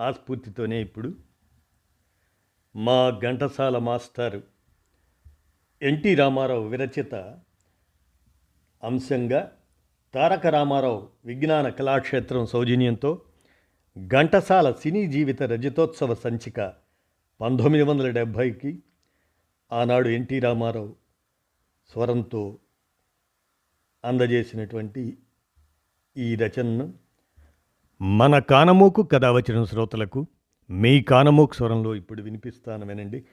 ఆ స్ఫూర్తితోనే ఇప్పుడు మా ఘంటసాల మాస్టారు ఎన్టీ రామారావు విరచిత అంశంగా తారక రామారావు విజ్ఞాన కళాక్షేత్రం సౌజన్యంతో ఘంటసాల సినీ జీవిత రజతోత్సవ సంచిక పంతొమ్మిది వందల డెబ్భైకి ఆనాడు ఎన్టీ రామారావు స్వరంతో అందజేసినటువంటి ఈ రచనను మన కానమోకు కథ వచ్చిన శ్రోతలకు మీ కానమోకు స్వరంలో ఇప్పుడు వినిపిస్తాను వినండి.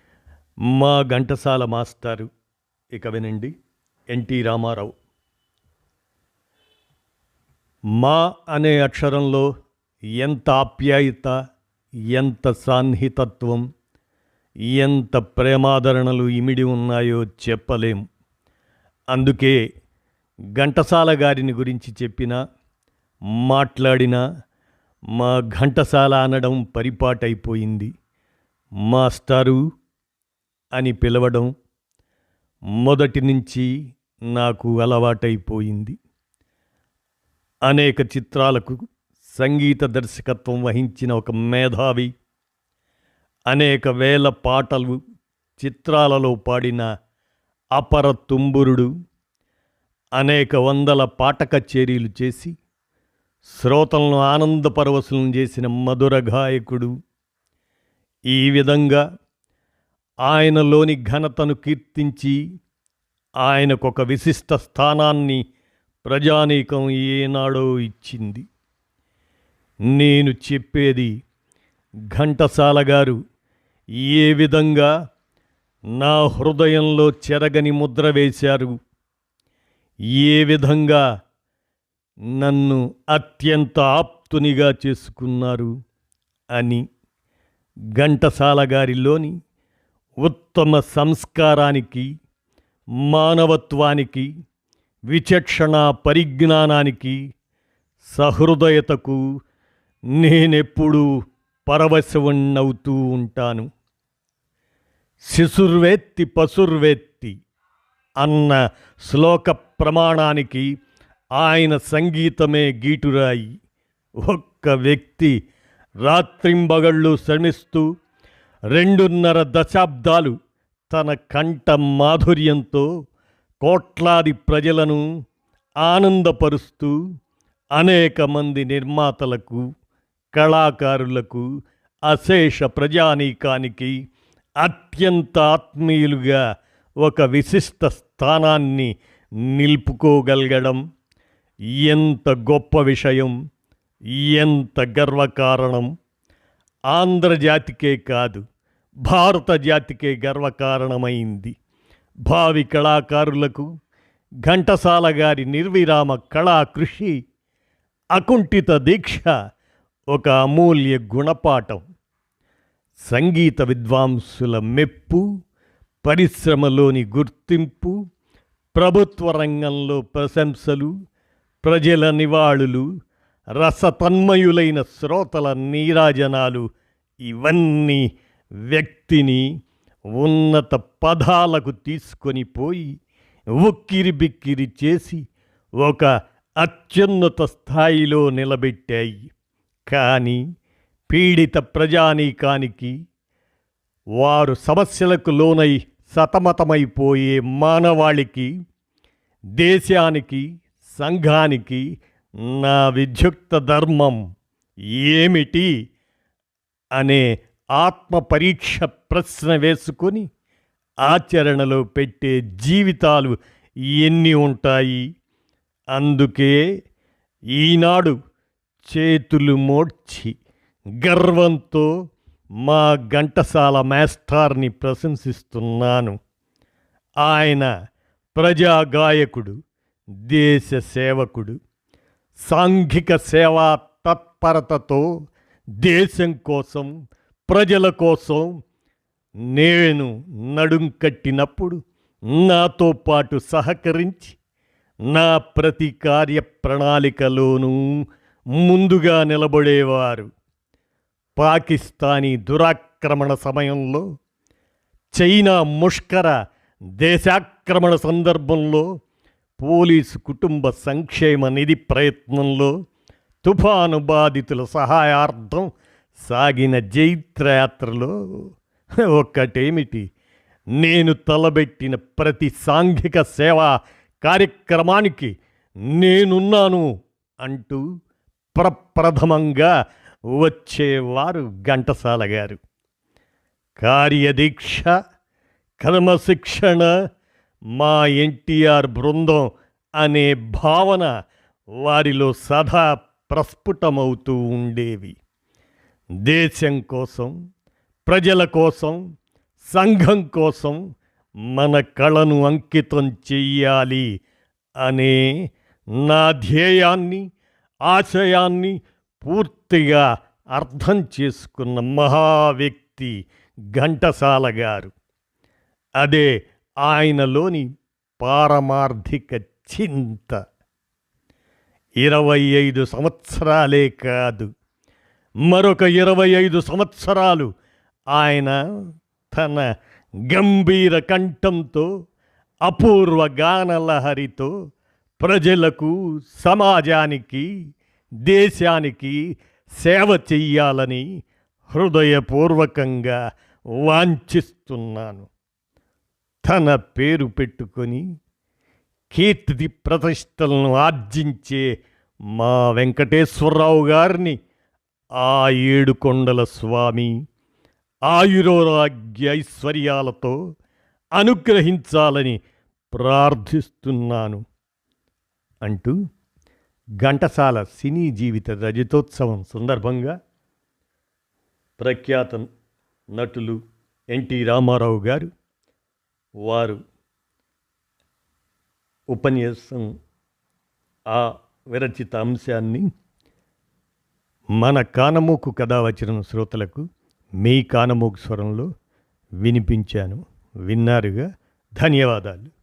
మా ఘంటసాల మాస్టారు ఇక వినండి. ఎన్టీ రామారావు. మా అనే అక్షరంలో ఎంత ఆప్యాయత ఎంత సాన్నిహితత్వం ఎంత ప్రేమాదరణలు ఇమిడి ఉన్నాయో చెప్పలేం. అందుకే ఘంటసాల గారిని గురించి చెప్పినా మాట్లాడినా మా ఘంటసాల అనడం పరిపాటైపోయింది. మాస్టారు అని పిలవడం మొదటి నుంచి నాకు అలవాటైపోయింది. అనేక చిత్రాలకు సంగీత దర్శకత్వం వహించిన ఒక మేధావి అనేక వేల పాటలు చిత్రాలలో పాడిన అపర తుంబురుడు అనేక వందల పాట కచేరీలు చేసి శ్రోతలను ఆనందపరవశులను చేసిన మధుర గాయకుడు. ఈ విధంగా ఆయనలోని ఘనతను కీర్తించి ఆయనకొక విశిష్ట స్థానాన్ని ప్రజానీకం ఏనాడో ఇచ్చింది. నేను చెప్పేది ఘంటసాల గారు ఏ విధంగా నా హృదయంలో చెరగని ముద్ర వేశారు? ఏ విధంగా నన్ను అత్యంత ఆప్తునిగా చేసుకున్నారు అని ఘంటసాల గారిలోని ఉత్తమ సంస్కారానికి మానవత్వానికి విచక్షణ పరిజ్ఞానానికి సహృదయతకు నేనెప్పుడూ పరవశవన్నవుతూ ఉంటాను. శిశుర్వేత్తి పశుర్వేత్తి అన్న శ్లోక ప్రమాణానికి ఆయన సంగీతమే గీటురాయి. ఒక్క వ్యక్తి రాత్రింబగళ్ళు శ్రమిస్తూ రెండున్నర దశాబ్దాలు తన కంఠ మాధుర్యంతో కోట్లాది ప్రజలను ఆనందపరుస్తూ అనేక మంది నిర్మాతలకు కళాకారులకు అశేష ప్రజానీకానికి అత్యంత ఆత్మీయులుగా ఒక విశిష్ట స్థానాన్ని నిలుపుకోగలగడం ఎంత గొప్ప విషయం ఎంత గర్వకారణం. ఆంధ్రజాతికే కాదు భారత జాతికే గర్వకారణమైంది. భావి కళాకారులకు ఘంటసాల గారి నిర్విరామ కళాకృషి అకుంఠిత దీక్ష ఒక అమూల్య గుణపాఠం. సంగీత విద్వాంసుల మెప్పు పరిశ్రమలోని గుర్తింపు ప్రభుత్వ రంగంలో ప్రశంసలు ప్రజల నివాళులు రసతన్మయులైన శ్రోతల నీరాజనాలు ఇవన్నీ వ్యక్తిని ఉన్నత పదాలకు తీసుకొని పోయి ఉక్కిరి బిక్కిరి చేసి ఒక అత్యున్నత స్థాయిలో నిలబెట్టాయి. కానీ పీడిత ప్రజానీకానికి వారు సమస్యలకు లోనై సతమతమైపోయే మానవాళికి దేశానికి సంఘానికి నా విధ్యుక్త ధర్మం ఏమిటి అనే ఆత్మ పరీక్ష ప్రశ్న వేసుకొని ఆచరణలో పెట్టే జీవితాలు ఎన్ని ఉంటాయి? అందుకే ఈనాడు చేతులు మోడ్చి గర్వంతో మా ఘంటసాల మేస్టార్ని ప్రశంసిస్తున్నాను. ఆయన ప్రజాగాయకుడు దేశ సేవకుడు సాంఘిక సేవా తత్పరతతో దేశం కోసం ప్రజల కోసం నేను నడుం కట్టినప్పుడు నాతో పాటు సహకరించి నా ప్రతి కార్య ప్రణాళికలోనూ ముందుగా నిలబడేవారు. పాకిస్తానీ దురాక్రమణ సమయంలో చైనా ముష్కర దేశాక్రమణ సందర్భంలో పోలీసు కుటుంబ సంక్షేమ నిధి ప్రయత్నంలో తుఫాను బాధితుల సహాయార్థం సాగిన జైత్రయాత్రలో ఒక్కటేమిటి? నేను తలబెట్టిన ప్రతి సాంఘిక సేవా కార్యక్రమానికి నేనున్నాను అంటూ ప్రప్రథమంగా వచ్చేవారు ఘంటసాల గారు. కార్యదీక్ష క్రమశిక్షణ మా ఎన్టీఆర్ బృందం అనే భావన వారిలో సదా ప్రస్ఫుటమవుతూ ఉండేవి. దేశం కోసం ప్రజల కోసం సంఘం కోసం మన కళను అంకితం చెయ్యాలి అనే నా ధ్యేయాన్ని ఆశయాన్ని పూర్తిగా అర్థం చేసుకున్న మహా వ్యక్తి ఘంటసాల గారు. అదే ఆయనలోని పారమార్థిక చింత. ఇరవై ఐదు సంవత్సరాలే కాదు. మరొక ఇరవై ఐదు సంవత్సరాలు ఆయన తన గంభీర కంఠంతో అపూర్వ గానలహరితో ప్రజలకు సమాజానికి దేశానికి సేవ చెయ్యాలని హృదయపూర్వకంగా వాంఛిస్తున్నాను. తన పేరు పెట్టుకొని కీర్తి ప్రతిష్టలను ఆర్జించే మా వెంకటేశ్వరరావు గారిని ఆ ఏడు కొండల స్వామి ఆయురోరాగ్య ఐశ్వర్యాలతో అనుగ్రహించాలని ప్రార్థిస్తున్నాను అంటూ ఘంటసాల సినీ జీవిత రజతోత్సవం సందర్భంగా ప్రఖ్యాత నటులు ఎన్టీ రామారావు గారు వారు ఉపన్యాసం ఆ విరచిత అంశాన్ని మన కానమూకు కథ వచ్చిన శ్రోతలకు మీ కానమూకు స్వరంలో వినిపించాను. విన్నారుగా? ధన్యవాదాలు.